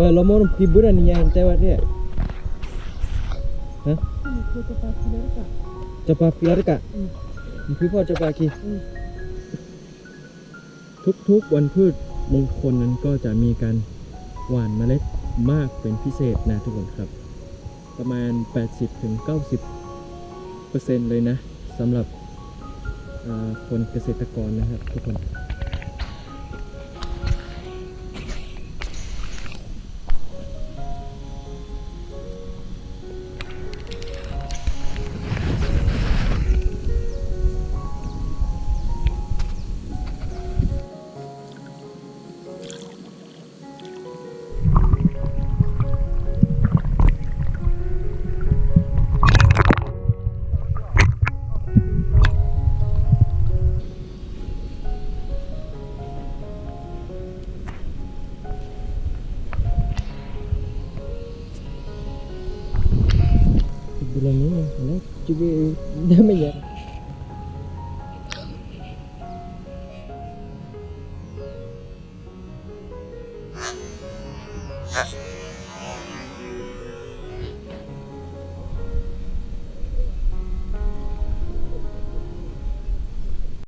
Ba lomo hiburan ni yang tewat dia. Hah? Aku cepat. pilar kak. พี่พ่อจะปาคีทุกๆวันพืชมงคลนั้นก็จะมีการหว่านเมล็ดมากเป็นพิเศษนะทุกคนครับ ประมาณ 80-90%เปอร์เซ็นต์เลยนะสำหรับคนเกษตรกรนะครับทุกคน Bilang ini, ini juga damai ya. Huh? Ah.